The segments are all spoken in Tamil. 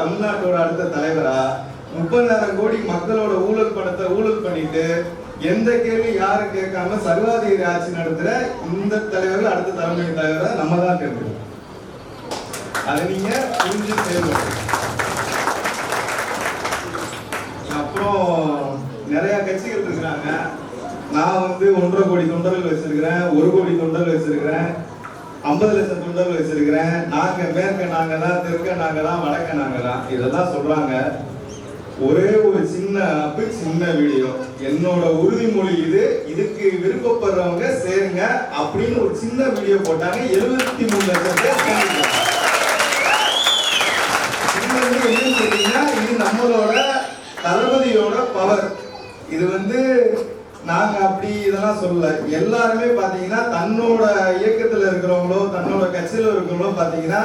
தமிழ்நாட்டோட அடுத்த தலைவரா? முப்பதாயிரம் கோடி மக்களோட ஊழல் பணத்தை ஊழல் பண்ணிட்டு எந்த கேள்வி யாரும் கேட்காம சர்வாதிகாரி ஆட்சி நடத்துற இந்த தலைவர்கள் அடுத்த தலைமை தலைவரை நம்ம தான் தேர்ந்தெடுக்கணும். அதை நீங்க புரிஞ்சு தேர்ந்தெடுக்கணும் அப்புறம் நிறைய கட்சிகள் இருக்கிறாங்க. நான் வந்து ஒன்றரை கோடி தொண்டர்கள் வச்சிருக்கிறேன் ஒரு கோடி தொண்டர்கள் வச்சிருக்கிறேன். ஐம்பது லட்சம் தொண்டர்கள் வச்சிருக்கிறேன். நாங்க மேற்க நாங்களா தெற்க நாங்களா தான் வடக்க நாங்களா தான் இதெல்லாம் சொல்றாங்க. ஒரே ஒரு சின்ன அப்பு சின்ன வீடியோ என்னோட உறுதிமொழி இது. இதுக்கு விருப்பப்படுறவங்க சேருங்க அப்படின்னு ஒரு சின்ன வீடியோ போட்டாங்க. எழுபத்தி மூணு லட்சம் பேர் என்னன்னு கேட்டீங்கன்னா இது நம்மளோட தளபதியோட பவர் இது வந்து நாங்க அப்படி இதெல்லாம் சொல்லல. எல்லாருமே பாத்தீங்கன்னா தன்னோட இயக்கத்துல இருக்கிறவங்களோ தன்னோட கட்சியில இருக்கிறவங்களோ பாத்தீங்கன்னா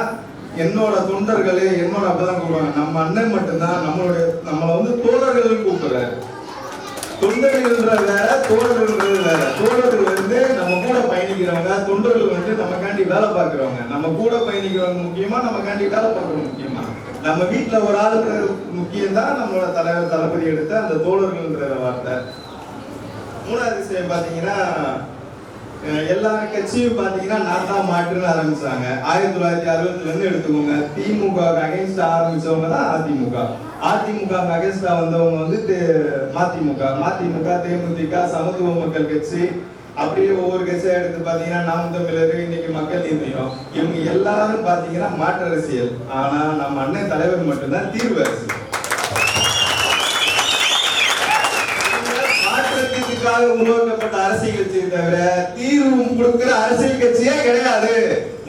என்னோட தொண்டர்களே என்னோட அப்பதான் கூப்பிடுவாங்க. நம்ம அண்ணன் மட்டும்தான் நம்மளுடைய நம்மளை வந்து தோழர்கள் கூப்பிடுறாரு. தொண்டர்கள்ன்றது வேற தோழர்கள்ன்றது வேற. தோழர்கள் வந்து நம்ம கூட பயணிக்கிறவங்க தொண்டர்கள் வந்து நமக்காண்டி வேலை பார்க்கிறவங்க. நம்ம கூட பயணிக்கிறவங்க முக்கியமா நமக்காண்டி வேலை பார்க்கறவங்க முக்கியமா. நம்ம வீட்டுல ஒரு ஆளுக்கு முக்கியம் தான் நம்மளோட தலைவர் தளபதி எடுத்த அந்த தோழர்கள்ன்ற வார்த்தை. மூணாவது விஷயம் பார்த்தீங்கன்னா எல்லா கட்சியும் பார்த்தீங்கன்னா நான் தான் மாற்றுன்னு ஆரம்பிச்சாங்க. ஆயிரத்தி தொள்ளாயிரத்தி அறுபதுல எடுத்துக்கோங்க திமுக அகைன்ஸ்ட் ஆரம்பிச்சவங்க தான் அதிமுக. அதிமுக அகைன்ஸ்டா வந்தவங்க வந்து தே- மதிமுக. மதிமுக தேமுதிக சமத்துவ மக்கள் கட்சி. அப்படியே ஒவ்வொரு கட்சியாக எடுத்து பார்த்தீங்கன்னா நாம் தமிழர் இன்னைக்கு மக்கள் நீதியம் இவங்க எல்லாரும் பார்த்தீங்கன்னா மாற்று அரசியல் ஆனால் நம்ம அண்ணன் தலைவர் மட்டும்தான் தீர்வு அரசியல் மக்களுக்காக உருவாக்கப்பட்ட அரசியல் கட்சியை தவிர தீர்வு கொடுக்கிற அரசியல் கட்சியே கிடையாது.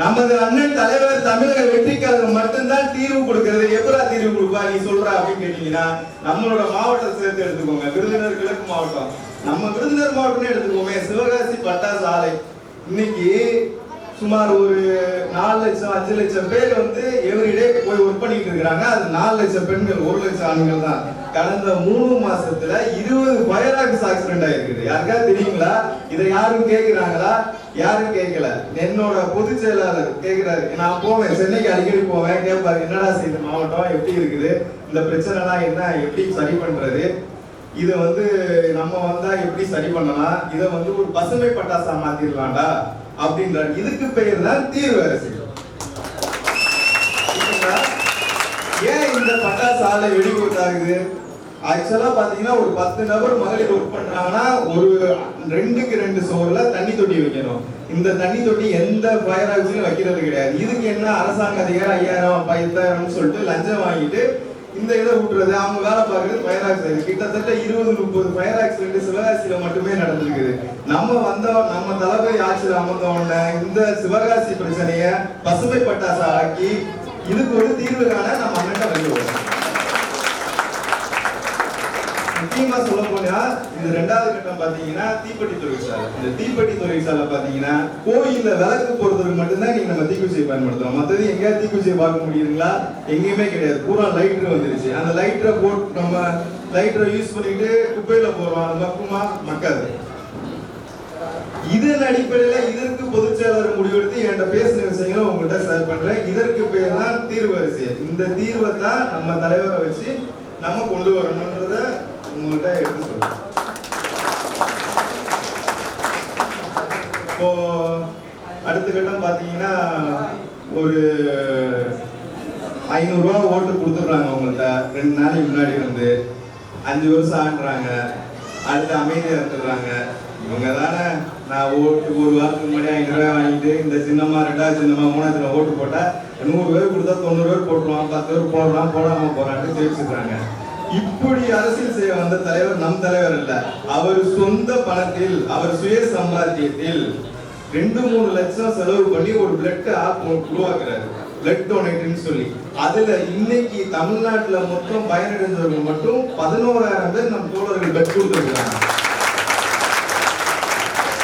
நமது அண்ணன் தலைவர் தமிழக வெற்றிக்காரர் மட்டும்தான் தீர்வு கொடுக்கிறது. எப்படா தீர்வு கொடுப்பா? நீ சொல்ற அப்படின்னு கேட்டீங்கன்னா நம்மளோட மாவட்டத்தை சேர்த்து எடுத்துக்கோங்க. விருதுநகர் கிழக்கு மாவட்டம். நம்ம விருதுநகர் மாவட்டம்னு எடுத்துக்கோமே. சிவகாசி பட்டாசு ஆலை. இன்னைக்கு சுமார் ஒரு நாலு லட்சம் அஞ்சு லட்சம் பேர் வந்து எவ்ரிடே போய் ஒர்க் பண்ணிட்டு இருக்கிறாங்க. அது நாலு லட்சம் பெண்கள் ஒரு லட்சம் ஆண்கள் தான். கடந்த மூணு மாசத்துல இருபது ஃபயர் ஆக்ஸ் ஆக்சிடென்ட் ஆயிருக்குது. யாருக்கா தெரியுங்களா? இதை யாரும் கேக்குறாங்களா? யாரும் கேட்கல என்னோட பொதுச் செயலாளர் கேட்கிறாரு நான் போவேன். சென்னைக்கு அடிக்கடி போவேன். கேட்பாரு என்னடா செய்யுது மாவட்டம் எப்படி இருக்குது? இந்த பிரச்சனைலாம் என்ன? எப்படி சரி பண்றது? இதை வந்து நம்ம வந்தா எப்படி சரி பண்ணலாம்? இதை வந்து ஒரு பசுமை பட்டாசா மாத்திரலாம்டா? அப்படின்ற இதுக்கு பெயர் தான் தீர்வு அரசு. ஏன் இந்த பட்டாசு ஆலை வெடிவிபத்து ஆக்சுவலா பாத்தீங்கன்னா ஒரு பத்து நபர் மகளிர் ஒர்க் பண்ணாங்கன்னா ஒரு ரெண்டுக்கு ரெண்டு சோர்ல தண்ணி தொட்டி வைக்கணும். இந்த தண்ணி தொட்டி எந்த ஃபயர் ஹவுஸ்லயும் வைக்கிறது கிடையாது. இதுக்கு என்ன அரசாங்க அதிகாரம் ஐயாயிரம் பத்தாயிரம்னு சொல்லிட்டு லஞ்சம் வாங்கிட்டு இந்த இதை விட்டுறது அவங்க வேலை பார்க்கறது ஃபயர் ஆக்சிடென்ட் கிட்டத்தட்ட இருபது முப்பது ஃபயர் ஆக்சிடென்ட் சிவகாசியில மட்டுமே நடந்திருக்குது. நம்ம வந்த நம்ம தளபதி ஆட்சியில் அமர்ந்த உடனே இந்த சிவகாசி பிரச்சனையை பசுமை பட்டாசா ஆக்கி இதுக்கு ஒரு தீர்வு காண நம்ம அண்ணன் வந்து முக்கியமா சொல்ல போனா இந்த ரெண்டாவது கட்டம் பாத்தீங்கன்னா தீப்பெட்டி தொழிற்சாலை இந்த தீப்பெட்டி தொழிற்சாலை பாத்தீங்கன்னா கோயில்ல விளக்கு போடுறதுக்கு மட்டும்தான் நீங்க நம்ம தீக்குச்சியை பயன்படுத்துறோம் மத்தது எங்கேயாவது தீக்குச்சியை பார்க்க முடியுங்களா எங்கேயுமே கிடையாது. பூரா லைட் வந்துருச்சு. அந்த லைட்டரை போட்டு நம்ம லைட்டரை யூஸ் பண்ணிட்டு குப்பையில போறோம் அது மக்குமா? மக்காது. இதன் அடிப்படையில இதற்கு பொதுச்செயலாளர் முடிவெடுத்து என்கிட்ட பேசின விஷயங்களை உங்கள்கிட்ட ஷேர் பண்றேன். இதற்கு பேர் தான் தீர்வரிசை. இந்த தீர்வை தான் நம்ம தலைவரை வச்சு நம்ம கொண்டு வரணும்ன்றத உங்கள்கிட்ட எடுத்து சொல்றேன். இப்போ அடுத்த கட்டம் பார்த்தீங்கன்னா ஒரு ஐநூறுரூவா ஓட்டு கொடுத்துட்றாங்க அவங்கள்ட்ட ரெண்டு நாளைக்கு முன்னாடி வந்து அஞ்சு வருஷம் ஆண்டுறாங்க. அடுத்து அமைதியாக இருந்துடுறாங்க. இவங்க தானே நான் ஓட்டு ஒரு வாரத்துக்கு முன்னாடி ஐநூறுரூவா வாங்கிட்டு இந்த சின்னம்மா ரெண்டாவது சின்னம்மா மூணாவது ஓட்டு போட்டால் நூறு பேர் கொடுத்தா தொண்ணூறு பேர் போட்டுருவான் பத்து பேர் போடலாம் போடாமல் போகிறான்ட்டு ஜெயிச்சுக்கிறாங்க. இப்படி அரசியல் செய்ய வந்த தலைவர் நம் தலைவர் இல்ல. அவர் சொந்த பணத்தில் அவர் சுய சம்பாத்தியத்தில் ரெண்டு மூணு லட்சம் செலவு பண்ணி ஒரு பிளட் ஆப் உருவாக்குறாரு. பிளட் டொனேட்னு சொல்லி. அதுல இன்னைக்கு தமிழ்நாட்டுல மொத்தம் பயனடைந்தவர்கள் மட்டும் பதினோராயிரம் பேர் நம் தோழர்கள் பிளட் கொடுத்துருக்காங்க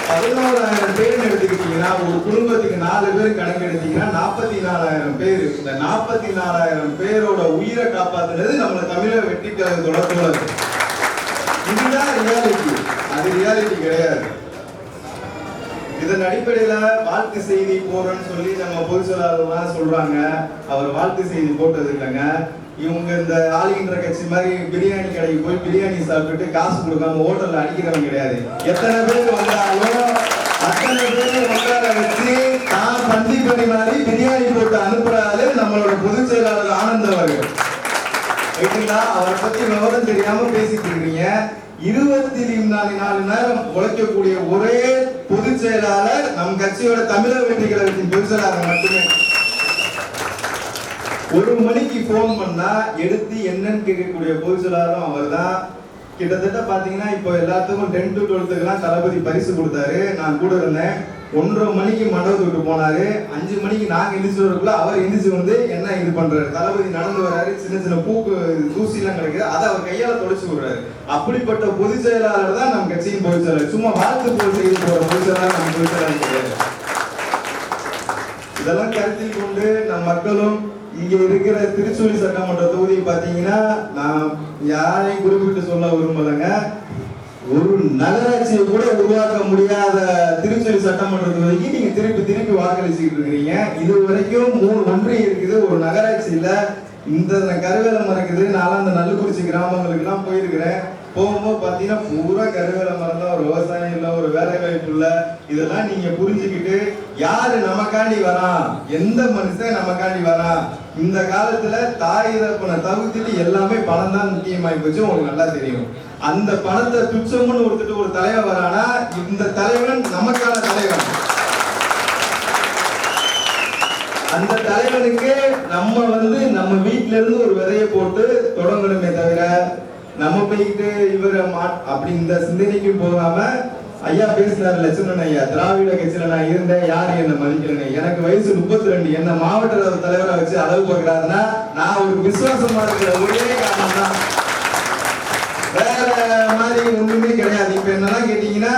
பதினோராயிரம் பேர் எடுத்துக்கிட்டீங்கன்னா ஒரு குடும்பத்துக்கு நாலு பேர் கணக்கு எடுத்தீங்கன்னா நாற்பத்தி நாலாயிரம் பேர். இந்த நாற்பத்தி நாலாயிரம் பேரோட உயிரை காப்பாத்துறது நம்மள தமிழக வெற்றி கழகத்தோட தோழர் இதுதான் ரியாலிட்டி அது ரியாலிட்டி கிடையாது. இதன் அடிப்படையில வாழ்த்து செய்தி போறோம்னு சொல்லி நம்ம பொதுச் சொல்றாங்க. அவர் வாழ்த்து செய்தி போட்டது இல்லைங்க. இவங்க இந்த ஆளுகின்ற கட்சி மாதிரி பிரியாணி கடைக்கு போய் பிரியாணி சாப்பிட்டுட்டு காசு கொடுக்காம ஹோட்டல்ல அடிக்கிறவங்க கிடையாது. எத்தனை பேர் வந்தாலும் அத்தனை பேர் உட்கார வச்சு தான் பந்தி பரிமாறி பிரியாணி போட்டு அனுப்புறாரு நம்மளோட பொதுச் செயலாளர் ஆனந்த் அவர்கள். ரைட்டுங்களா அவரை பத்தி விவரம் தெரியாம பேசிட்டு இருக்கீங்க. இருபத்தி நாலு நாலு நேரம் உழைக்கக்கூடிய ஒரே பொதுச் செயலாளர் நம் கட்சியோட தமிழக வெற்றி கழகத்தின் பொதுச் செயலாளர் மட்டுமே. ஒரு மணிக்கு ஃபோன் பண்ணா எடுத்து என்னன்னு கேட்கக்கூடிய பொதுச் அவர் தான் கிட்டத்தட்ட பாத்தீங்கன்னா இப்போ எல்லாத்துக்கும் டென் டு டுவெல்த்துக்குலாம் தளபதி பரிசு கொடுத்தாரு. நான் கூட இருந்தேன். ஒன்றரை மணிக்கு மண்டபத்துக்கு போனாரு. அஞ்சு மணிக்கு நாங்க எந்திரிச்சு வரக்குள்ள அவர் எந்திரிச்சு வந்து என்ன இது பண்றாரு? தளபதி நடந்து வராரு. சின்ன சின்ன பூக்கு தூசி எல்லாம் கிடைக்குது. அதை அவர் கையால தொடச்சு விடுறாரு. அப்படிப்பட்ட பொதுச் செயலாளர் தான் நம்ம கட்சியின் பொதுச் செயலாளர். சும்மா வாழ்த்து போல் செய்து போற பொதுச் செயலாளர் நம்ம பொதுச் செயலாளர் இதெல்லாம் கருத்தில் கொண்டு நம் மக்களும் இங்க இருக்கிற திருச்சூழி சட்டமன்ற தொகுதி பாத்தீங்கன்னா நான் யாரையும் குறிப்பிட்டு சொல்ல விரும்பலைங்க. ஒரு நகராட்சியை கூட உருவாக்க முடியாத திருச்சூழி சட்டமன்ற தொகுதிக்கு நீங்க திருப்பி திருப்பி வாக்களிச்சுட்டு இருக்கிறீங்க. இது வரைக்கும் மூணு ஒன்றியம் இருக்குது ஒரு நகராட்சியில இந்த கருவேலம் இருக்குது நான் அந்த நல்லுக்குறிச்சி கிராமங்களுக்கு எல்லாம் போயிருக்கிறேன். போகும்போது பார்த்தீங்கன்னா பூரா கருவேல மரம் தான் ஒரு விவசாயம் இல்லை ஒரு வேலை வாய்ப்பு இல்லை. இதெல்லாம் நீங்க புரிஞ்சுக்கிட்டு யாரு நமக்காண்டி வரான் எந்த மனுஷன் நமக்காண்டி வரான் இந்த காலத்துல தாய் தகப்பனை தவிர்த்துட்டு எல்லாமே பணம் தான் முக்கியமாகி போச்சு. உங்களுக்கு நல்லா தெரியும். அந்த பணத்தை துச்சம்னு ஒருத்துட்டு ஒரு தலைவர் வரானா இந்த தலைவன் நமக்கான தலைவன். அந்த தலைவனுக்கு நம்ம வந்து நம்ம வீட்ல இருந்து ஒரு விதையை போட்டு தொடங்கணுமே தவிர நம்ம போயிட்டு இவர் மா அப்படி இந்த சிந்தனைக்கு போகாம ஐயா பேசினார் லட்சுமணன் ஐயா திராவிட கட்சியில நான் இருந்தேன் யாரு என்ன மதிக்கிறேன் எனக்கு வயசு முப்பத்தி ரெண்டு என்ன மாவட்ட தலைவரை வச்சு அளவு பார்க்கிறாருன்னா நான் ஒரு விசுவாசமா இருக்கிற ஒரே காரணம் தான் மாதிரி ஒண்ணுமே கிடையாது. இப்ப என்னெல்லாம் கேட்டீங்கன்னா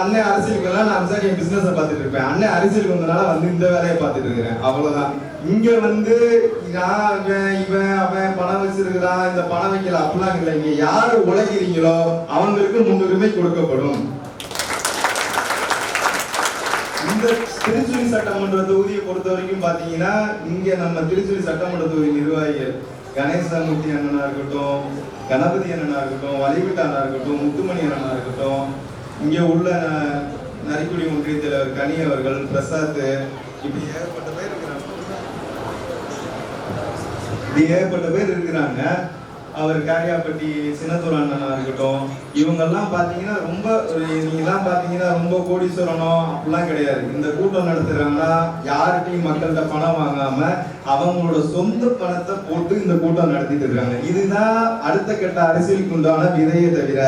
அண்ணன் அரசியலுக்கு எல்லாம் நான் சார் என் பிசினஸ் பார்த்துட்டு இருப்பேன். அண்ணன் அரசியலுக்கு வந்தனால வந்து இந்த வேலையை பார்த்துட்டு இருக்கிறேன். அவ்வளவுதான். இங்க வந்து நான் இவன் இவன் அவன் பணம் வச்சிருக்கிறான். இந்த பணம் வைக்கல அப்படிலாம் இல்லை. இங்க யாரு உழைக்கிறீங்களோ அவங்களுக்கு முன்னுரிமை கொடுக்கப்படும். இந்த திருச்சுழி சட்டமன்ற தொகுதியை பொறுத்த வரைக்கும் பாத்தீங்கன்னா இங்க நம்ம திருச்சுழி சட்டமன்ற தொகுதி நிர்வாகிகள் கணேசமூர்த்தி அண்ணனா இருக்கட்டும் கணபதி அண்ணனா இருக்கட்டும் வலிவிட்ட அண்ணா இருக்கட்டும் முத்துமணி அண்ணனா இருக்கட்டும் இங்கே உள்ள நரிக்குடி ஒன்றிய தலைவர் கனி அவர்கள் பிரசாத் இப்படி ஏகப்பட்ட பேர் இருக்கிறாங்க. இப்படி ஏகப்பட்ட பேர் இருக்கிறாங்க. அவர் காரியாப்பட்டி சின்னத்துறை அண்ணனா இருக்கட்டும் இவங்கெல்லாம் பாத்தீங்கன்னா ரொம்ப நீங்கெல்லாம் பாத்தீங்கன்னா ரொம்ப கோடீஸ்வரனோ அப்படிலாம் கிடையாது. இந்த கூட்டம் நடத்துறாங்கன்னா யார்கிட்டையும் மக்கள்கிட்ட பணம் வாங்காம அவங்களோட சொந்த பணத்தை போட்டு இந்த கூட்டம் நடத்திட்டு இருக்காங்க. இதுதான் அடுத்த கட்ட அரசியலுக்கு உண்டான விதையை தவிர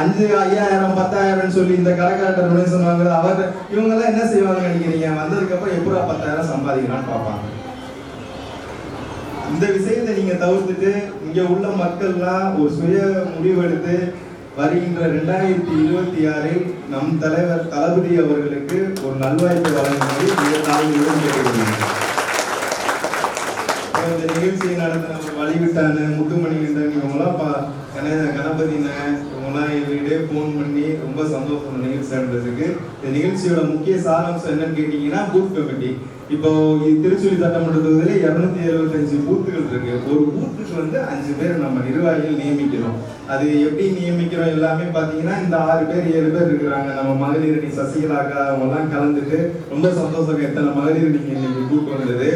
அஞ்சு ஐயாயிரம் பத்தாயிரம் சொல்லி இந்த கடைக்காரர் டொனேஷன் சொன்னாங்க அவர் இவங்க எல்லாம் என்ன செய்வாங்க நினைக்கிறீங்க? வந்ததுக்கு அப்புறம் எப்படா பத்தாயிரம் சம்பாதிக்கலாம்னு பார்ப்பாங்க. இந்த விஷயத்தை நீங்க தவிர்த்துட்டு இங்க உள்ள மக்கள்லாம் ஒரு சுய முடிவெடுத்து வருகின்ற ரெண்டாயிரத்தி இருபத்தி ஆறில் நம் தலைவர் தளபதி அவர்களுக்கு ஒரு நல்வாய்ப்பு வழங்கும்படி மிக தாழ்மையுடன் கேட்டுக்கொள்கிறேன் இந்த நிகழ்ச்சியை நடந்த நம்ம வழிவிட்டான முத்துமணி இவங்கெல்லாம் பா கண கணபதின இவங்கெல்லாம் எவ்ரிடே ஃபோன் பண்ணி ரொம்ப சந்தோஷம் இந்த நிகழ்ச்சி நடந்ததுக்கு. இந்த நிகழ்ச்சியோட முக்கிய சாராம்சம் என்னன்னு கேட்டீங்கன்னா பூத் கமிட்டி இப்போ இது சட்டமன்ற தொகுதியில இருநூத்தி எழுபத்தஞ்சு பூத்துகள் இருக்கு. ஒரு பூத்துக்கு வந்து அஞ்சு பேர் நம்ம நிர்வாகிகள் நியமிக்கிறோம். அது எப்படி நியமிக்கிறோம் எல்லாமே பாத்தீங்கன்னா இந்த ஆறு பேர் ஏழு பேர் இருக்கிறாங்க. நம்ம மகளிரணி சசிகலாக்கா சசிகலா அவங்க எல்லாம் கலந்துட்டு ரொம்ப சந்தோஷம். எத்தனை மகளிர் நீங்க இன்னைக்கு கூட்டு வந்தது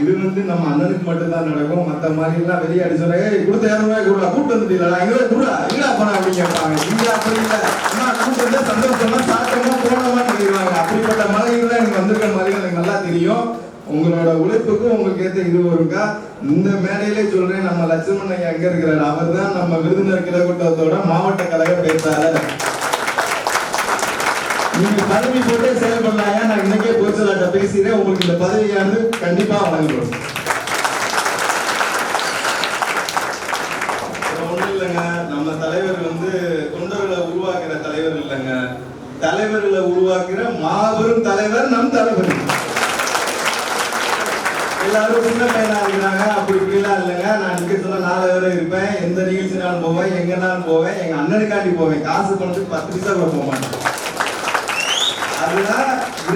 இது வந்து நம்ம அண்ணனுக்கு மட்டும்தான் நடக்கும். மத்த மாதிரி எல்லாம் வெளியே அடிச்சோட ஏய் கொடுத்த இரநூறுவாய் கொடுடா கூட்டு வந்துட்டீங்களா? இங்கே கூடா இல்லா போனா அப்படின்னு கேட்பாங்க. இங்க அப்படி இல்லை. அம்மா கூட்டு வந்து சந்தோஷமா சாப்பிட்டோமா போனோமான்னு தெரியுவாங்க அப்படிப்பட்ட மலைகள்லாம் எனக்கு வந்திருக்க மாதிரி எனக்கு நல்லா தெரியும். உங்களோட உழைப்புக்கும் உங்களுக்கு ஏத்த இது இருக்கா இந்த மேடையிலே சொல்றேன் நம்ம லட்சுமணன் எங்க இருக்கிறாரு? அவர் தான் நம்ம விருதுநர் கிழக்கூட்டத்தோட மாவட்ட கழக பேச்சாளர். நீங்க பதவி போட்டு செயல்படலாயா நான் இன்னைக்கே பொதுச்சலாட்ட பேசுகிறேன் உங்களுக்கு இந்த பதவியானது கண்டிப்பா வழங்கப்படும். ஒண்ணும் இல்லைங்க. நம்ம தலைவர் வந்து தொண்டர்களை உருவாக்குற தலைவர் இல்லைங்க. தலைவர்களை உருவாக்குற மாபெரும் தலைவர் நம் தலைவர் எல்லாரும் சின்ன பையனா இருக்கிறாங்க. அப்படி இப்படிலாம் இல்லைங்க. நான் நிக்க சொன்னா நாலு பேரும் இருப்பேன். எந்த நிகழ்ச்சினாலும் போவேன் எங்கனாலும் போவேன். எங்க அண்ணனுக்காண்டி போவேன். காசு பணத்துக்கு பத்து பைசா கூட போக மாட்டேன்.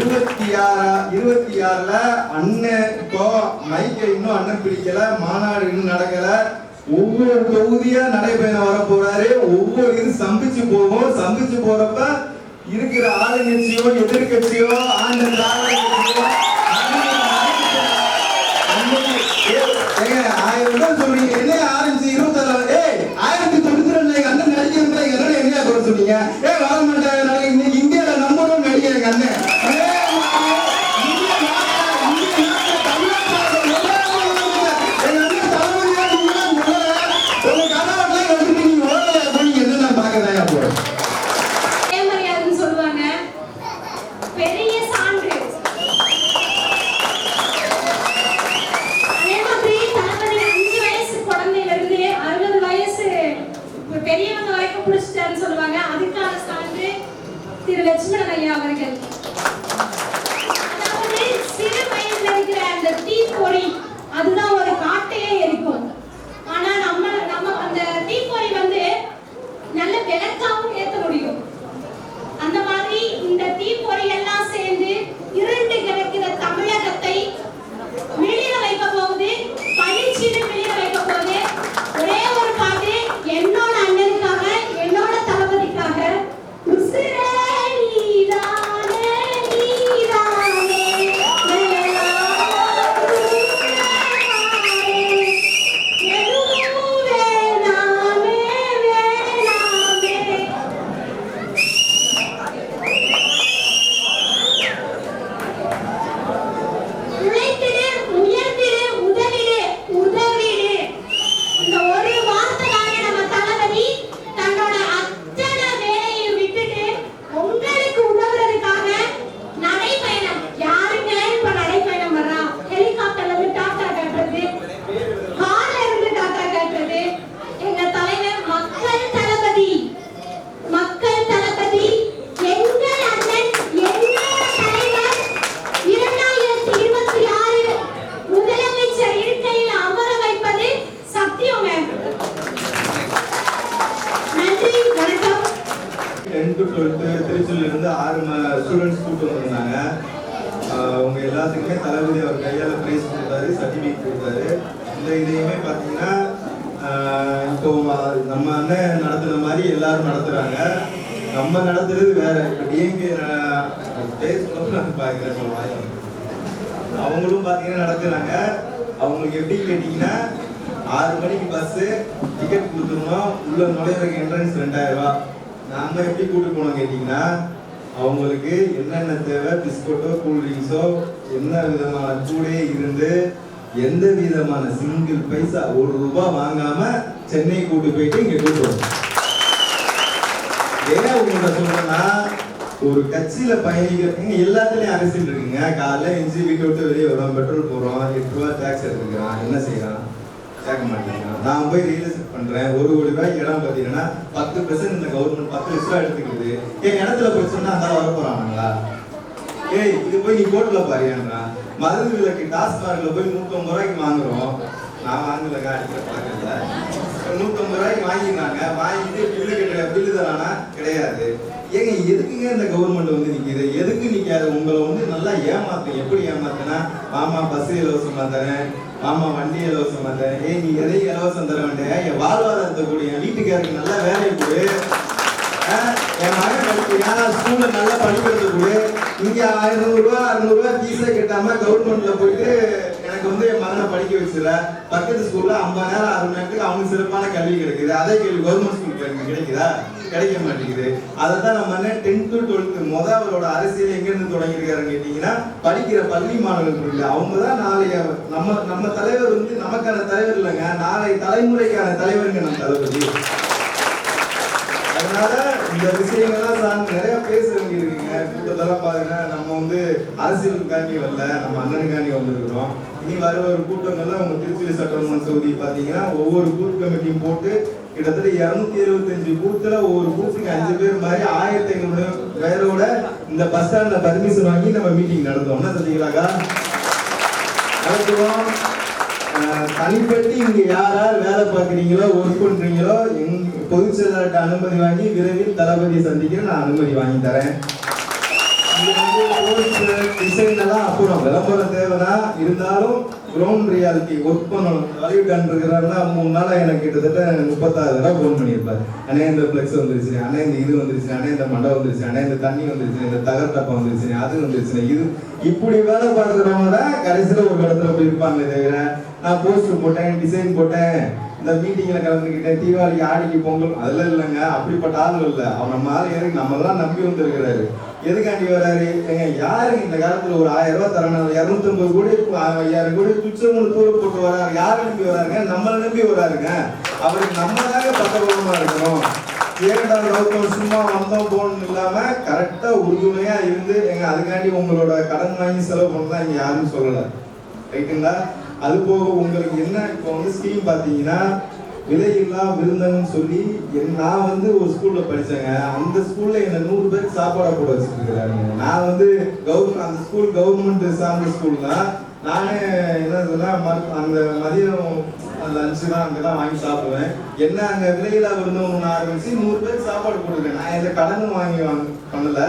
இருபத்தி ஆறா இருபத்தி ஆறுல அண்ணன் இப்போ மைக்கை இன்னும் அண்ணன் பிடிக்கல மாநாடு இன்னும் நடக்கல. ஒவ்வொரு தொகுதியா நடைபயணம் வர போறாரு ஒவ்வொரு இது சம்பிச்சு போவோம். சம்பிச்சு போறப்ப இருக்கிற ஆளுங்கட்சியோ எதிர்கட்சியோ ஆண்ட ஆயிரம் ரூபாய் சொல்றீங்க. என்ன ஆரம்பிச்சு இருபத்தாறு ஏய் ஆயிரத்தி தொண்ணூத்தி ரெண்டு அண்ணன் நடிக்கிறப்ப என்ன குறை சொன்னீங்க? ஏ வர மாட்டாங்க நாளைக்கு என்ன விதமான கூடே இருந்து எந்த விதமான சிங்கிள் பைசா ஒரு ரூபாய் வாங்காம சென்னை கூட்டு போயிட்டு இங்க கூட்டு ஏன் உங்கள்கிட்ட சொல்றேன்னா ஒரு கட்சியில பயணிக்கிறவங்க எல்லாத்துலயும் அரசியல் இருக்குங்க. காலைல எஞ்சி வீட்டை விட்டு வெளியே வரோம் பெட்ரோல் போறோம் எட்டு ரூபா டேக்ஸ் எடுத்துக்கிறான். என்ன செய்யறான்? கேட்க மாட்டேங்கிறான். நான் போய் ரியல் எஸ்டேட் பண்றேன். ஒரு கோடி ரூபாய் இடம் பார்த்தீங்கன்னா பத்து பெர்சன்ட் இந்த கவர்மெண்ட் பத்து லட்ச ரூபா எடுத்துக்கிது. என் இடத்துல போய் சொன்னா அந்த வர போறானுங்களா ஏய் இது போய் நீ கோட்டில் பாருன்றா மருந்து விலக்கு டாஸ்மார்க்கில் போய் நூத்தம்பது ரூபாய்க்கு வாங்குறோம். நான் வாங்கலங்க அடிக்கிற பார்க்கல. நூற்றம்பது ரூபாய்க்கு வாங்கினாங்க வாங்கிட்டு பில்லு கட்டுற பில்லு தரானா? கிடையாது. ஏங்க எதுக்குங்க இந்த கவர்மெண்ட் வந்து நிற்கிது எதுக்கு நிற்காது உங்களை வந்து நல்லா ஏமாத்து. எப்படி ஏமாத்தினா மாமா பஸ் இலவசமாக தரேன் மாமா வண்டி இலவசமாக தரேன். ஏய் நீ எதை இலவசம் தர வேண்டிய என் வாழ்வாதாரத்தை கூட. என் வீட்டுக்காருக்கு நல்லா வேலையை கொடு. என் மகன் படிக்கிறான் ஸ்கூல்ல நல்லா படிக்கிறதுக்கு இங்கே ஐநூறுரூவா அறுநூறுவா ஃபீஸே கட்டாம கவர்மெண்ட்ல போயிட்டு எனக்கு வந்து என் மகனை படிக்க வச்சுல. பக்கத்து ஸ்கூல்ல ஐம்பது நேரம் அரை நேரத்துக்கு அவனுக்கு சிறப்பான கல்வி கிடைக்குது. அதே கேள்வி கவர்மெண்ட் ஸ்கூல் கிடைக்குதா? கிடைக்க மாட்டேங்குது. அதை தான் நம்ம என்ன டென்த்து டுவெல்த்து முத அவரோட அரசியல் எங்கேருந்து தொடங்கியிருக்காருன்னு கேட்டிங்கன்னா படிக்கிற பள்ளி மாணவர்கள் இல்லை அவங்க தான் நாளைய நம்ம நம்ம தலைவர் வந்து நமக்கான தலைவர் இல்லைங்க. நாளை தலைமுறைக்கான தலைவருங்க நம்ம தளபதி. அதனால இந்த விஷயங்கள்லாம் சார்ந்து நிறைய பேச வேண்டி கூட்டத்தெல்லாம் பாருங்க நம்ம வந்து அரசியலுக்காண்டி வரல நம்ம அண்ணனுக்காண்டி வந்திருக்கிறோம். இனி வர ஒரு கூட்டங்கள்லாம் உங்க திருச்சி சட்டமன்ற தொகுதி பாத்தீங்கன்னா ஒவ்வொரு பூத் கமிட்டியும் போட்டு கிட்டத்தட்ட இருநூத்தி அஞ்சு பூத்துல ஒவ்வொரு பூத்துக்கு அஞ்சு பேர் மாதிரி ஆயிரத்தி ஐநூறு பேரோட இந்த பஸ் ஸ்டாண்ட்ல பர்மிஷன் வாங்கி நம்ம மீட்டிங் நடந்தோம் என்ன சொல்லிக்கலாக்கா நடத்துவோம். தனிப்பட்டு இங்கே யார் யார் வேலை பார்க்குறீங்களோ ஒர்க் பண்ணுறீங்களோ எங் பொதுச் செயலாளர்கிட்ட அனுமதி வாங்கி விரைவில் தளபதியை சந்திக்க நான் அனுமதி வாங்கி தரேன். டிசைன்லாம் டிசைன் எல்லாம் அப்புறம் விளம்பரம் தேவைன்னா இருந்தாலும் கிரவுண்ட் ரியாலிட்டி ஒர்க் பண்ணணும். ஹாலிவுட் இருக்கிறாருன்னா மூணு நாளாக எனக்கு கிட்டத்தட்ட முப்பத்தாறு தடவை ஃபோன் பண்ணியிருப்பாரு. அண்ணே இந்த ஃப்ளெக்ஸ் வந்துருச்சு. அண்ணே இந்த இது வந்துருச்சு. அண்ணே இந்த மண்டபம் வந்துருச்சு. அண்ணே இந்த தண்ணி வந்துருச்சு. இந்த தகர்த்தப்பம் வந்துருச்சு. அது வந்துருச்சு. இது இப்படி வேலை பார்க்குறவங்க தான் கடைசியில் ஒரு இடத்துல போய் இருப்பாங்க தவிர நான் போஸ்டர் போட்டேன் டிசைன் போட்டேன் இந்த மீட்டிங்ல கலந்துக்கிட்டேன் தீபாவளிக்கு ஆடிக்கு பொங்கல் அதெல்லாம் இல்லைங்க. அப்படிப்பட்ட ஆள் இல்லை. அவர் நம்ம ஆள் இறங்கி நம்ம எல்லாம் நம்பி வந்திருக்கிறாரு. எதுக்காண்டி வராரு ஏங்க யாரு இந்த காலத்துல ஒரு ஆயிரம் ரூபாய் தரணும்? இரநூத்தம்பது கோடி ஐயாயிரம் கோடி துச்சமூணு தூர போட்டு வராரு யாரை நம்பி வராருங்க நம்மளை நம்பி வராருங்க அவருக்கு நம்ம தாங்க பக்கபலமா இருக்கணும். இரண்டாவது லோக்கம் சும்மா வந்தோம் போகணும் இல்லாம கரெக்டா உறுதுணையா இருந்து எங்க அதுக்காண்டி உங்களோட கடன் வாங்கி செலவு பண்ணதான் இங்க யாரும் சொல்லல. ரைட்டுங்களா அது போக உங்களுக்கு என்ன இப்போ வந்து ஸ்கீம் பார்த்தீங்கன்னா விலையில்லா விருந்தகம்னு சொல்லி என் நான் வந்து ஒரு ஸ்கூல்ல படித்தேங்க அந்த ஸ்கூல்ல என்ன நூறு பேருக்கு சாப்பாடை போட வச்சுருக்கிறாங்க. நான் வந்து கவர்மெண்ட் அந்த ஸ்கூல் கவர்மெண்ட் சார்ந்த ஸ்கூல் தான் நானே என்ன சொன்னா அந்த மதியம் லஞ்சு தான் அங்கே தான் வாங்கி சாப்பிடுவேன். என்ன அங்கே விலையில்லா விருந்தம் ஒன்று ஆரம்பிச்சு நூறு பேருக்கு சாப்பாடு போட்டுருக்கேன். நான் எந்த கடனும் வாங்கி வாங்க பண்ணல.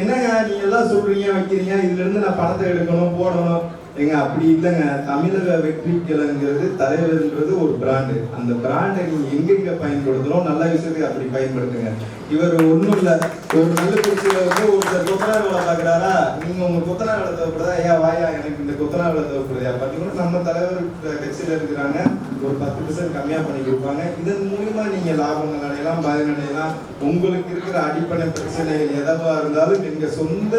என்னங்க நீங்க எல்லாம் சொல்றீங்க வைக்கிறீங்க? இதுல இருந்து நான் பணத்தை எடுக்கணும் போடணும். ஏங்க அப்படி இல்லைங்க. தமிழக வெற்றி கிழங்கிறது தலைவர்ன்றது ஒரு பிராண்டு அந்த பிராண்டை நீங்க எங்கெங்க பயன்படுத்தணும் நல்ல விஷயத்துக்கு அப்படி பயன்படுத்துங்க. இவர் ஒண்ணும் இல்லை. ஒரு நல்ல குறிச்சியில வந்து ஒருத்தர் கொத்தனா வேலை பாக்குறாரா நீங்க உங்க கொத்தனா வேலை தேவைப்படுதா? ஐயா வாயா எனக்கு இந்த கொத்தனா வேலை தேவைப்படுதா. பாத்தீங்கன்னா நம்ம தலைவர் கட்சியில இருக்கிறாங்க. ஒரு பத்து பர்சன்ட் கம்மியா பண்ணி கொடுப்பாங்க. இதன் மூலியமா நீங்க லாபங்கள் அடையலாம் பயன் அடையலாம் உங்களுக்கு இருக்கிற அடிப்படை பிரச்சனைகள் எதவா இருந்தாலும் நீங்க சொந்த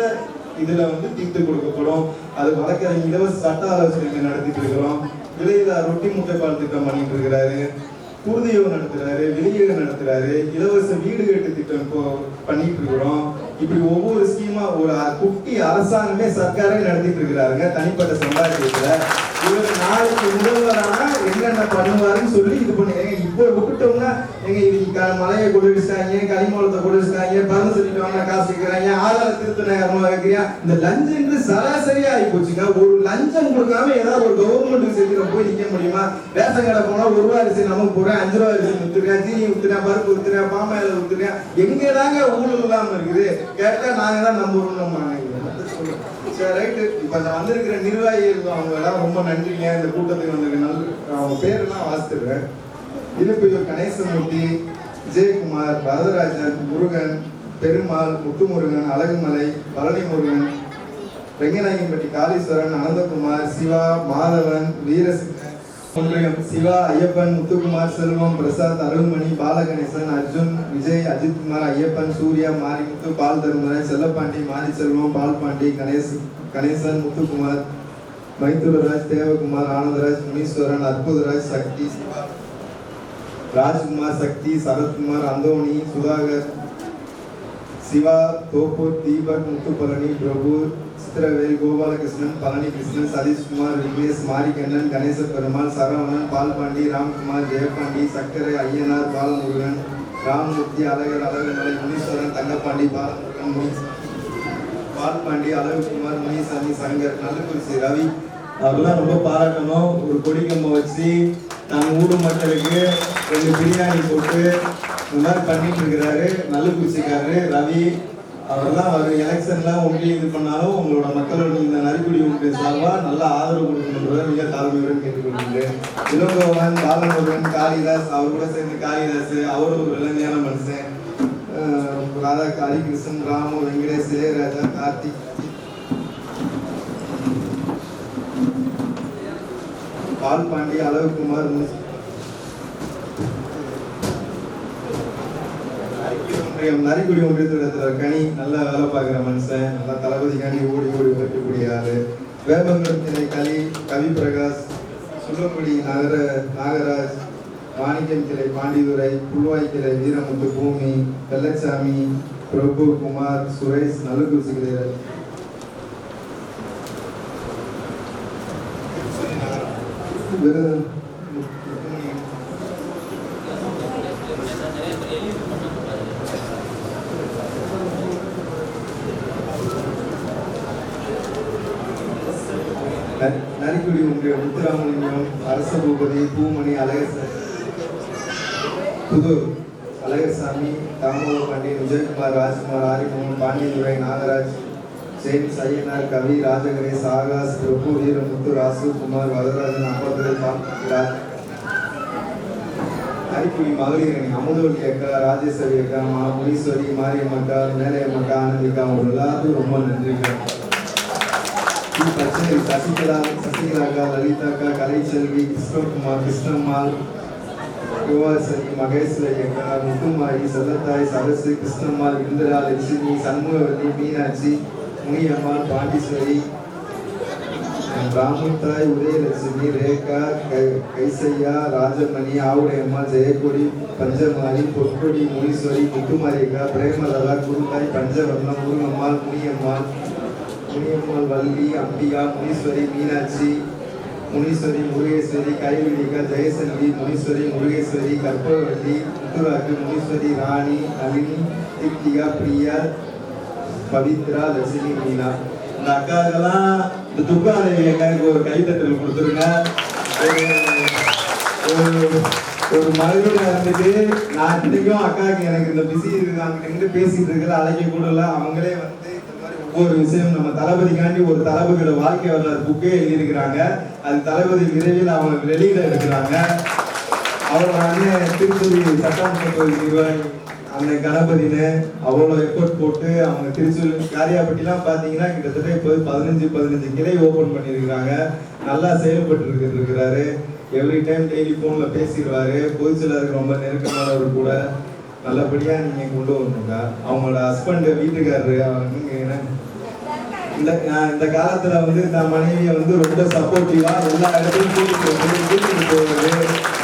இதுல வந்து தீர்த்து கொடுக்கப்படும். அது வழக்கறிஞர் இலவச சட்ட ஆலோசனை நடத்திட்டு இருக்கிறோம். விலையில்லா ரொட்டி முட்டை பால் திட்டம் பண்ணிட்டு இருக்கிறாரு. குருதியோகம் நடத்துறாரு வெளியீடு நடத்துறாரு. இலவச வீடு கட்டு திட்டம் இப்போ பண்ணிட்டு இருக்கிறோம். இப்படி ஒவ்வொரு ஸ்கீமா ஒரு குட்டி அரசாங்கமே சர்க்காரே நடத்திட்டு இருக்கிறாருங்க தனிப்பட்ட சம்பாதிக்கத்துல இவர் நாளைக்கு முதல்வரானா என்னென்ன பண்ணுவாருன்னு சொல்லி இது பண்ணுங்க இப்போ விட்டுட்டோம்னா எங்க இன்னைக்கு மலையை கொடுத்துட்டாங்க கனிமூலத்தை கொடுத்துட்டாங்க பறந்து சொல்லிட்டு வாங்க காசு இருக்கிறாங்க ஆதார திருத்தணை இருக்கிறியா வைக்கிறியா? இந்த லஞ்சம்ன்றது சராசரியா ஆகி போச்சுங்க. ஒரு லஞ்சம் கொடுக்காம ஏதாவது ஒரு கவர்மெண்ட் சேர்த்து போய் நிக்க முடியுமா? ரேஷன் கடை போனா ஒரு ரூபாய் அரிசி நமக்கு போறேன் அஞ்சு ரூபாய் அரிசி வித்துறேன் சீனி வித்துறேன் பருப்பு வித்துறேன் பாமாயில வித்துறேன் எங்கதாங்க ஊழல் இல்லாம இருக்குது? கேட்டா நாங்க தான் நம்புறோம் நம்ம சரி ரைட்டு இப்போ அந்த வந்திருக்கிற நிர்வாகிகள் அவங்க எல்லாம் ரொம்ப நன்றிங்க இந்த கூட்டத்துக்கு வந்திருக்க? நல்ல அவங்க பேரெல்லாம் வாசித்துடுறேன் இழுப்பையூர் கணேசமூர்த்தி விஜயகுமார் வரதராஜன் முருகன் பெருமாள் முத்துமுருகன் அழகுமலை பழனி முருகன் ரெங்கநாயகம்பட்டி காளீஸ்வரன் அனந்தகுமார் சிவா மாதவன் வீரசிங்கன் ஒன்றியம் சிவா ஐயப்பன் முத்துக்குமார் செல்வம் பிரசாத் அருள்மணி பாலகணேசன் அர்ஜுன் விஜய் அஜித்குமார் ஐயப்பன் சூர்யா மாரிமுத்து பால் தருமராஜ் செல்லப்பாண்டி மாரி செல்வம் பால்பாண்டி கணேஷ் கணேசன் முத்துக்குமார் மைத்துரராஜ் தேவகுமார் ஆனந்தராஜ் முனீஸ்வரன் அற்புதராஜ் சக்தி சிவா. ராஜ்குமார் சக்தி சரத்குமார் அந்தோணி சுதாகர் சிவா தோப்பூர் தீபக் முத்துப்பழனி பிரபு சித்திரவேல் கோபாலகிருஷ்ணன் பழனி கிருஷ்ணன் சதீஷ்குமார் விக்னேஷ் மாரிகண்ணன் கணேச பெருமாள் சரவணன் பால்பாண்டி ராம்குமார் ஜெயபாண்டி சக்கரை ஐயனார் பாலமுருகன் ராமமூர்த்தி அழகர் அழகுமலை முனீஸ்வரன் தங்கப்பாண்டி பாலமுருகன் முனி பால்பாண்டி அழகுகுமார் முனிசாமி சங்கர் நல்லகுறிச்சி ரவி. அவரெல்லாம் ரொம்ப பாராட்டணும். ஒரு கொடி கம்பம் வச்சு நாங்கள் ஊடு மக்களுக்கு ரெண்டு பிரியாணி போட்டு இந்த பண்ணிட்டு இருக்கிறாரு நல்லகுறிச்சிக்காரரு ரவி அவரெல்லாம் அவர் எலெக்ஷன்லாம் உங்களே இது பண்ணாலும் உங்களோட மக்களோட இந்த நரிக்குடி ஒன்றிய சார்பா நல்லா ஆதரவு கொடுக்கணுன்றத மிக தாழ்மையுடன் கேட்டுக்கொள்கிறேன் இளங்கோவன் பாலமுருகன் காளிதாஸ் அவர் கூட சேர்ந்து காளிதாஸ் அவரும் ஒரு இளைஞரான மனுஷன். ராதா ஹரிகிருஷ்ணன் ராமு வெங்கடேஷ் இளையராஜா கார்த்திக். பால் பாண்டி அளவுக்குமார் முனிஸ்- ஒன்றியம் நரிக்குடி ஒன்றியத்தில் கனி நல்லா வேலை பார்க்குற மனுஷன் நல்லா தளபதி கனி ஓடி ஓடி வைக்கக்கூடிய ஆள். வேப்பங்குளத்தினை கலி கவி பிரகாஷ் சுள்ளங்குடி நகர நாகராஜ் மாணிக்கம் கிளை பாண்டிதுரை புல்வாய் கிளை வீரமுத்து பூமி வெள்ளச்சாமி பிரபு குமார் சுரேஷ் நல்லகுறிச்சி கிளையர் விருது நரிக்குடி முத்துராமலிங்கம் அரச பூபதி பூமணி அழகர் புது அழகசாமி தாமோதர் பாண்டியன் விஜயகுமார் ராஜ்குமார் ஆரிமோகன் பாண்டியதுரை நாகராஜ் ஜெயின் சையனார் கவி ராஜகணேஷ் ஆகாஷ் பிரபு வீரமுத்து ராசு குமார் வரதராஜன் அப்பதுரை பாக்கிராஜ் அரிப்புலி மகளிர் அணி அமுதவல்லி அக்கா ராஜேஸ்வரி அக்கா மா முனீஸ்வரி மாரியம்மக்கா மேலையம்மக்கா ஆனந்திக்கா அவங்க எல்லாத்துக்கும் ரொம்ப நன்றிங்க பி. பச்சை சசிகலா சசிகலா அக்கா லலிதா அக்கா கலைச்செல்வி கிருஷ்ணகுமார் கிருஷ்ணம்மாள் யுவாசனி மகேஸ்வரி அக்கா முத்துமாரி சதத்தாய் சரசு கிருஷ்ணம்மாள் இந்திரா லட்சுமி சண்முகவல்லி மீனாட்சி முனியம்மாள் பாண்டீஸ்வரி ராமத்தாய் உதயலட்சுமி ரேகா கை- கைசையா ராஜமணி ஆவுடையம்மா ஜெயக்கொடி பஞ்சமாரி பொற்கொடி முனீஸ்வரி முத்துமாரியக்கா பிரேமலதா குருந்தாய் பஞ்சவர்ணம் முருகம்மாள் முனியம்மாள் முனியம்மாள் வள்ளி அம்பிகா முனீஸ்வரி மீனாட்சி முனீஸ்வரி முருகேஸ்வரி கைவிழிகா ஜெயசெல்வி முனீஸ்வரி முருகேஸ்வரி கற்பகவல்லி முத்துராக்கு முனீஸ்வரி ராணி நளினி தீப்திகா பிரியா பவித்ரா லட்சுமி மீனா. இந்த அக்காக்கெல்லாம் இந்த துக்காலை எனக்கு ஒரு கைத்தட்டல் கொடுத்துருங்க. ஒரு ஒரு ஒரு இருந்துட்டு நான் இன்றைக்கும் அக்காவுக்கு எனக்கு இந்த பிஸி இருக்காங்க நின்று பேசிட்டு இருக்கிற அழைக்க கூட அவங்களே வந்து ஒரு ஒவ்வொரு விஷயம் நம்ம தளபதிக்காண்டி ஒரு தளபதியோட வாழ்க்கை வரலாறு புக்கே எழுதியிருக்கிறாங்க. அது தளபதி விரைவில் அவங்க வெளியில இருக்கிறாங்க அவர் வந்து திருச்சூரி சட்டமன்ற தொகுதி அந்த கணபதினு அவ்வளோ எஃபர்ட் போட்டு அவங்க திருச்சூர் காரியாப்பட்டிலாம் பார்த்தீங்கன்னா கிட்டத்தட்ட இப்போ பதினஞ்சு பதினஞ்சு கிளை ஓப்பன் பண்ணியிருக்கிறாங்க. நல்லா செயல்பட்டு இருக்கு- இருக்கிறாரு. எவ்ரி டைம் டெய்லி ஃபோனில் பேசிடுவாரு. பொதுச்செயலாளருக்கு ரொம்ப நெருக்கமானவர் கூட. நல்லபடியாக நீங்கள் கொண்டு வரணுங்க. அவங்களோட ஹஸ்பண்ட் வீட்டுக்காரரு அவங்க என்ன? இந்த நான் இந்த காலத்துல வந்து இந்த மனைவியை வந்து ரொம்ப சப்போர்ட்டிவா எல்லா இடத்துலையும் கூட்டிட்டு வந்து கூட்டிட்டு போவது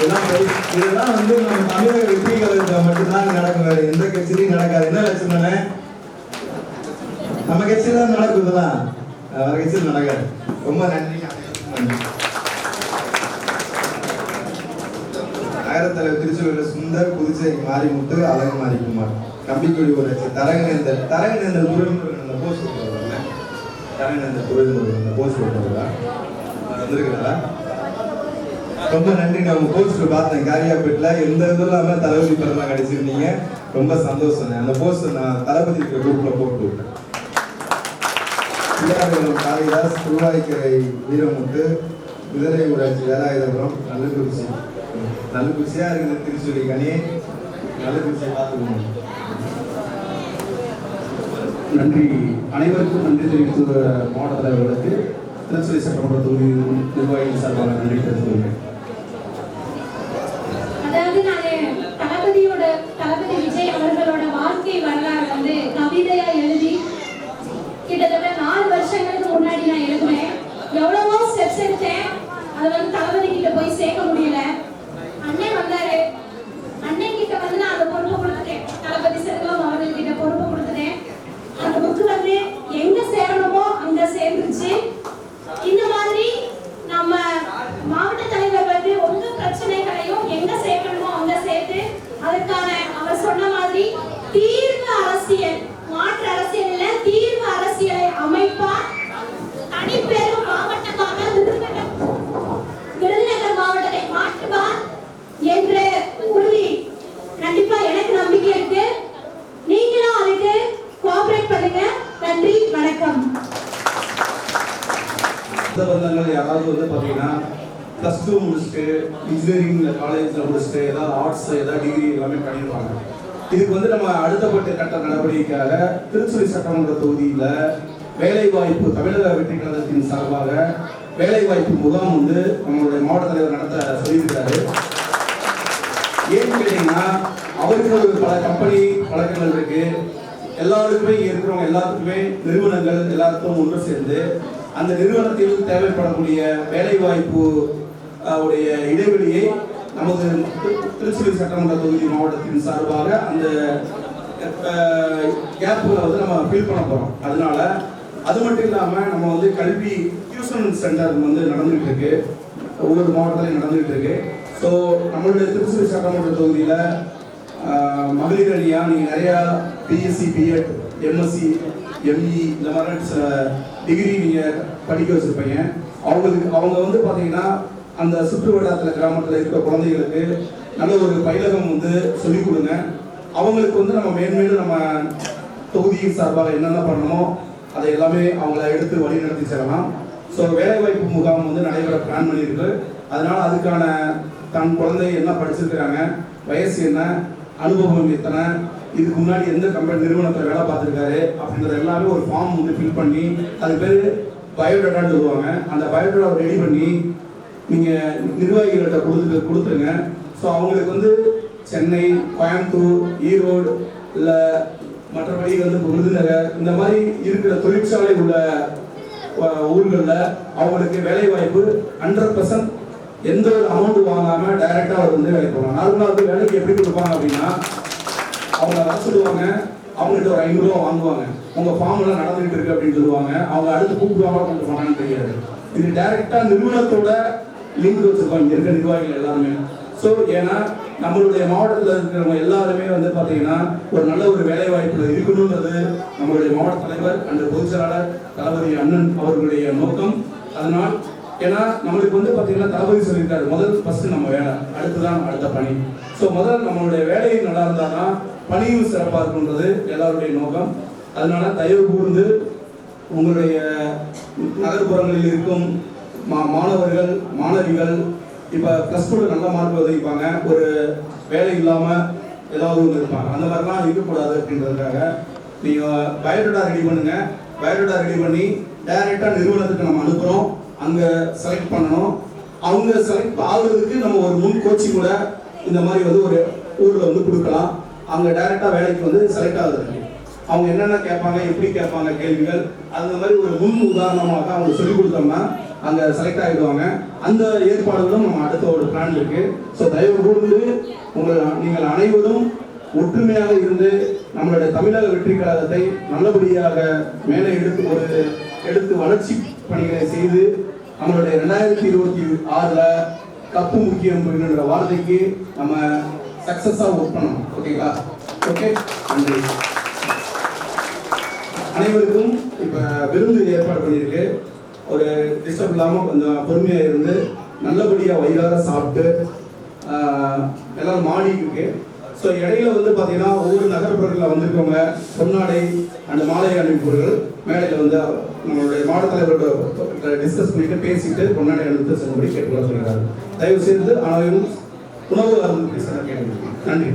இதெல்லாம் இதெல்லாம் வந்து நம்ம தமிழக வெற்றி மட்டும்தான் நடக்கும். வேற எந்த கட்சியிலையும் நடக்காது. என்ன லட்சுமணே நம்ம கட்சியில தான் நடக்கும் இதெல்லாம் வேற கட்சியில் நடக்காது. ரொம்ப நன்றி. நகரத்தலைவர் திருச்சூரில் சுந்தர் புதுச்சேரி மாரிமுத்து அழகு மாரிக்குமார் கம்பிக்குடி ஒரு தரங்கநேந்தர் தரங்கநேந்தர் முருகன் அந்த போஸ்ட் போடுவாங்க தரங்கநேந்தல் முருகன் அந்த போஸ்ட் போடுவாங்க ரொம்ப நன்றி நான் உங்க போஸ்ட் பார்த்தேன். காரியாப்பேட்டில் எந்த இதுவும் இல்லாம தளபதி பிறந்தா கிடைச்சிருந்தீங்க ரொம்ப சந்தோஷம் அந்த போஸ்ட் நான் தளபதி குரூப்ல போட்டு விட்டேன். காளிதாஸ் திருவாய்க்கரை வீரமுத்து குதிரை ஊராட்சி வேலாயுதபுரம் நல்ல குசியா இருக்குது திருச்சூரி கனி. குசியா பார்த்துக்கணும் நன்றி. அனைவருக்கும் நன்றி தெரிவித்த மாவட்ட தலைவர்களுக்கு திருச்சூரி சட்டமன்ற தொகுதி நிர்வாகிகள் சார்பாக நன்றி தெரிவித்துள்ளேன் அதாவது நானு தளபதியோட தளபதி விஜய் அவர்களோட வாழ்க்கை வரலாறு வந்து கவிதையா எழுதி கிட்டத்தட்ட நாலு வருஷங்களுக்கு முன்னாடி நான் எழுதுனேன். எவ்வளவோ ஸ்டெப்ஸ் எடுத்தேன். அதை வந்து தளபதி கிட்ட போய் சேர்க்க முடியல அண்ணன் வந்தாரு அண்ணன் கிட்ட வந்து நான் அந்த பொறுப்பை கொடுத்துட்டேன் தளபதி செல்வம் அவர்கள் கிட்ட பொறுப்பை கொடுத்துட்டேன் அந்த புக்கு வந்து எங்க சேரணுமோ அங்க சேர்ந்துருச்சு இந்த மாதிரி நம்ம மாவட்ட தலைவர் வந்து உங்க பிரச்சனைகளையும் எங்க சேர்க்கணுமோ அங்க சேர்த்து அதற்கான அவர் சொன்ன மாதிரி தீர்வு அரசியல் மாற்று அரசியல் இல்ல தீர்வு அரசியலை அமைப்பார். தனிப்பெரும் மாவட்டமாக விருதுநகர் மாவட்டத்தை மாற்றுவார் என்ற உறுதி கண்டிப்பா எனக்கு நம்பிக்கை இருக்கு. நீங்களும் அதுக்கு கோஆபரேட் பண்ணுங்க. நன்றி வணக்கம். பந்தங்கள் யாராவது வந்து பார்த்தீங்கன்னா ப்ளஸ் டூ முடிச்சுட்டு இன்ஜினியரிங் காலேஜில் முடிச்சுட்டு ஏதாவது ஆர்ட்ஸ் ஏதாவது டிகிரி இதுக்கு வந்து நம்ம அடுத்தப்பட்ட கட்ட நடவடிக்கையாக திருச்சுரி சட்டமன்ற தொகுதியில் வேலைவாய்ப்பு தமிழக வெற்றி கழகத்தின் சார்பாக வேலைவாய்ப்பு முகாம் வந்து நம்மளுடைய மாவட்ட தலைவர் நடத்த சொல்லியிருக்காரு ஏன்னு கேட்டீங்கன்னா அவருக்கு பல கம்பெனி பழக்கங்கள் இருக்கு. எல்லாருக்குமே இங்க இருக்கிறவங்க எல்லாத்துக்குமே நிறுவனங்கள் எல்லாருக்கும் ஒன்று சேர்ந்து அந்த நிறுவனத்தில் தேவைப்படக்கூடிய வேலை வாய்ப்பு உடைய இடைவெளியை நமது திரு- சட்டமன்ற தொகுதி மாவட்டத்தின் சார்பாக அந்த கேப்புகளை வந்து நம்ம ஃபில் பண்ண போறோம். அதனால அது மட்டும் இல்லாம நம்ம வந்து கல்வி டியூஷன் சென்டர் வந்து நடந்துகிட்டு இருக்கு. ஒவ்வொரு மாவட்டத்திலையும் நடந்துகிட்டு இருக்கு. ஸோ நம்மளுடைய திருச்சி சட்டமன்ற தொகுதியில் மகளிர் அணியா நீங்கள் நிறையா பிஎஸ்சி பிஎட் எம்எஸ்சி எம்இ இந்த மாதிரி சில டிகிரி நீங்கள் படிக்க வச்சுருப்பீங்க. அவங்களுக்கு அவங்க வந்து பார்த்தீங்கன்னா அந்த சுற்று வட்டாரத்தில் கிராமத்தில் இருக்கிற குழந்தைகளுக்கு நல்ல ஒரு பயிலகம் வந்து சொல்லிக் கொடுங்க. அவங்களுக்கு வந்து நம்ம மேன்மேலும் நம்ம தொகுதியின் சார்பாக என்னென்ன பண்ணணுமோ அதை எல்லாமே அவங்கள எடுத்து வழி நடத்தி செல்லலாம். ஸோ வேலைவாய்ப்பு முகாம் வந்து நடைபெற பிளான் பண்ணியிருக்கு. அதனால் அதுக்கான தன் குழந்தை என்ன படிச்சிருக்கிறாங்க வயசு என்ன அனுபவம் எத்தனை இதுக்கு முன்னாடி எந்த கம்பெனி நிறுவனத்தில் வேலை பார்த்துருக்காரு அப்படின்றது எல்லாமே ஒரு ஃபார்ம் வந்து ஃபில் பண்ணி அது பேர் பயோடேட்டான்னு சொல்லுவாங்க. அந்த பயோடேட்டாவை ரெடி பண்ணி நீங்கள் நிர்வாகிகள்கிட்ட கொடுத்து கொடுத்துருங்க. ஸோ அவங்களுக்கு வந்து சென்னை கோயம்புத்தூர் ஈரோடு இல்லை மற்றபடி வந்து விருதுநகர் இந்த மாதிரி இருக்கிற தொழிற்சாலை உள்ள ஊர்களில் அவங்களுக்கு வேலை வாய்ப்பு ஹண்ட்ரட் பர்சன்ட் எந்த ஒரு அமௌண்ட் வாங்காமல் டைரெக்டாக அவர் வந்து வேலைக்கு போவாங்க நார்மலா வந்து வேலைக்கு எப்படி கொடுப்பாங்க அப்படின்னா அவங்க வர சொல்லுவாங்க அவங்கள்ட்ட ஒரு ஐநூறுரூவா வாங்குவாங்க. உங்கள் ஃபார்ம் எல்லாம் நடந்துகிட்டு இருக்கு அப்படின்னு சொல்லுவாங்க. அவங்க அடுத்து கூப்பிடுவாங்க கொண்டு போனான்னு தெரியாது. இது டைரெக்டாக நிறுவனத்தோட லிங்க் வச்சிருப்பாங்க இங்க இருக்க நிர்வாகிகள் எல்லாருமே. ஸோ ஏன்னா நம்மளுடைய மாவட்டத்தில் இருக்கிறவங்க எல்லாருமே வந்து பார்த்தீங்கன்னா ஒரு நல்ல ஒரு வேலை வாய்ப்பில் இருக்கணுன்றது நம்மளுடைய மாவட்ட தலைவர் அண்ட் பொதுச் செயலாளர் தளபதி அண்ணன் அவர்களுடைய நோக்கம். அதனால் ஏன்னா நம்மளுக்கு வந்து பார்த்தீங்கன்னா தளபதி சொல்லியிருக்காரு முதல் ஃபர்ஸ்ட் நம்ம வேலை அடுத்துதான் அடுத்த பணி. ஸோ முதல் நம்மளுடைய வேலையும் நல்லா இருந்தால் தான் பணியும் சிறப்பாக இருக்குன்றது எல்லாருடைய நோக்கம். அதனால தயவு கூர்ந்து உங்களுடைய நகர்ப்புறங்களில் இருக்கும் மா மாணவர்கள் மாணவிகள் இப்போ ப்ளஸ் டூவில் நல்ல மார்க் உதவிப்பாங்க ஒரு வேலை இல்லாமல் ஏதாவது ஒன்று இருப்பாங்க. அந்த மாதிரிலாம் இருக்கக்கூடாது அப்படின்றதுக்காக நீங்கள் பயோடேட்டா ரெடி பண்ணுங்கள் பயோடேட்டா ரெடி பண்ணி டைரெக்டாக நிறுவனத்துக்கு நம்ம அனுப்புகிறோம் அங்கே செலக்ட் பண்ணணும். அவங்க செலக்ட் ஆகுறதுக்கு நம்ம ஒரு முன் கோச்சிங் கூட இந்த மாதிரி வந்து ஒரு ஊரில் வந்து கொடுக்கலாம். அங்கே டைரெக்டாக வேலைக்கு வந்து செலக்ட் ஆகுது அவங்க என்னென்ன கேட்பாங்க எப்படி கேட்பாங்க கேள்விகள் அந்த மாதிரி ஒரு முன் உதாரணமாக அவங்க சொல்லிக் கொடுத்தோம்னா அங்கே செலக்ட் ஆகிடுவாங்க அந்த ஏற்பாடுகளும் நம்ம அடுத்த ஒரு பிளான் இருக்கு. ஸோ தயவு கூர்ந்து உங்கள் நீங்கள் அனைவரும் ஒற்றுமையாக இருந்து நம்மளுடைய தமிழக வெற்றி கழகத்தை நல்லபடியாக மேலே எடுத்து ஒரு எடுத்து வளர்ச்சி பணிகளை செய்து நம்மளுடைய ரெண்டாயிரத்தி இருபத்தி ஆறுல கப்பு முக்கியம் என்கிற வார்த்தைக்கு நம்ம சக்சஸாக ஒர்க் பண்ணணும். ஓகேங்களா ஓகே நன்றி. அனைவருக்கும் இப்போ விருந்து ஏற்பாடு பண்ணியிருக்கு. ஒரு டிஸ்டர்ப் இல்லாமல் கொஞ்சம் பொறுமையாக இருந்து நல்லபடியாக வயிறார சாப்பிட்டு எல்லாம் எல்லாரும் மாடி இருக்கு ஸோ இடையில வந்து பார்த்தீங்கன்னா ஒவ்வொரு நகர்ப்புறங்களில் வந்திருக்கவங்க பொன்னாடை அந்த மாலை அணிவிப்பவர்கள் மேடையில் வந்து நம்மளுடைய மாவட்ட தலைவர்களோட டிஸ்கஸ் பண்ணிட்டு பேசிட்டு பொன்னாடை அணிவித்து செல்லும்படி கேட்டுக்கொள்ள சொல்கிறார் தயவு செய்து அனைவரும் உணவு அருந்து பேச நன்றி.